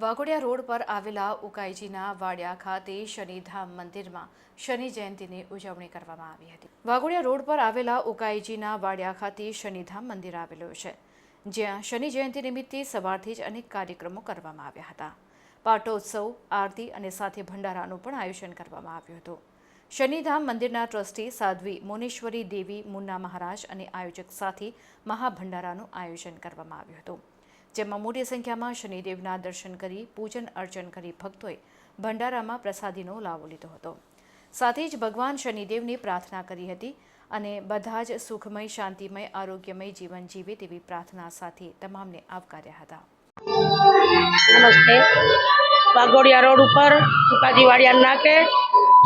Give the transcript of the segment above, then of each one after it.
Waghodia road પર આવેલા ઉકાઈજીના વાડિયા ખાતે શનિધામ મંદિરમાં શનિ જયંતિની ઉજવણી કરવામાં આવી હતી. વાઘોડિયા રોડ પર આવેલા ઉકાઈજીના વાડિયા ખાતે શનિધામ મંદિર આવેલું છે, જ્યાં શનિ જયંતિ નિમિત્તે સવારથી જ અનેક કાર્યક્રમો કરવામાં આવ્યા હતા. પાટોત્સવ, આરતી અને સાથે ભંડારાનું પણ આયોજન કરવામાં આવ્યું હતું. શનિધામ મંદિરના ટ્રસ્ટી સાધ્વી મોનેશ્વરી દેવી મુન્ના મહારાજ અને આયોજક સાથે મહાભંડારાનું આયોજન કરવામાં આવ્યું હતું. જેમાં મોટી સંખ્યામાં શનિદેવના દર્શન કરી, પૂજન અર્ચન કરી ભક્તોએ ભંડારામાં પ્રસાદીનો લાવો લીધો હતો. સાથે જ ભગવાન શનિદેવની પ્રાર્થના કરી હતી અને બધા જ સુખમય, શાંતિમય, આરોગ્યમય જીવન જીવે તેવી પ્રાર્થના સાથે તમામને આવકાર્યા હતા. નમસ્તે. વાઘોડિયા રોડ ઉપર ઉકાજીવાડિયા નાકે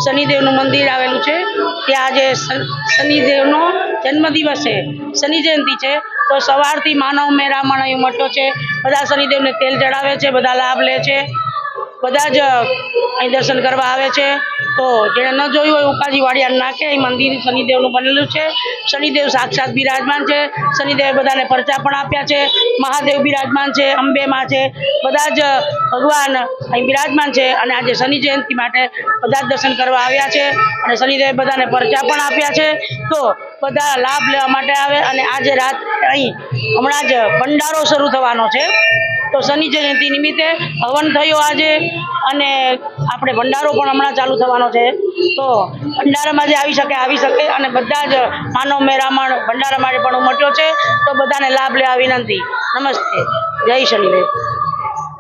શનિદેવનું મંદિર આવેલું છે. ત્યાં આજે શન- શનિદેવનો જન્મદિવસ છે. શનિ જયંતિ છે. તો સવારથી માનવ મેરામણ અહીં મટ્યો છે. બધા શનિદેવને તેલ ચડાવે છે, બધા લાભ લે છે. બધા જ, અહીં દર્શન કરવા આવે છે. તો જેણે ન જોયું હોય ઉપાજી વાડિયા નાખે. અહીં મંદિર શનિદેવનું બનેલું છે. શનિદેવ સાક્ષાત બિરાજમાન છે. શનિદેવે બધાને પરચા પણ આપ્યા છે. મહાદેવ બિરાજમાન છે, અંબેમાં છે. બધા જ ભગવાન અહીં બિરાજમાન છે અને આજે શનિ જયંતિ માટે બધા જ દર્શન કરવા આવ્યા છે અને શનિદેવે બધાને પરચા પણ આપ્યા છે. તો બધા લાભ લેવા માટે આવે અને આજે રાત અહીં હમણાં જ ભંડારો શરૂ થવાનો છે. તો શનિ જયંતિ નિમિત્તે હવન થયો આજે. અને આપણે ભંડારો પણ હમણાં ચાલુ થવાનો છે. તો ભંડારામાં જે આવી શકે આવી શકે અને બધા જ માનવ મેરામણ ભંડારા માટે પણ ઉમટ્યો છે, તો બધાને લાભ લેવા વિનંતી. નમસ્તે. જય શનિદેવ.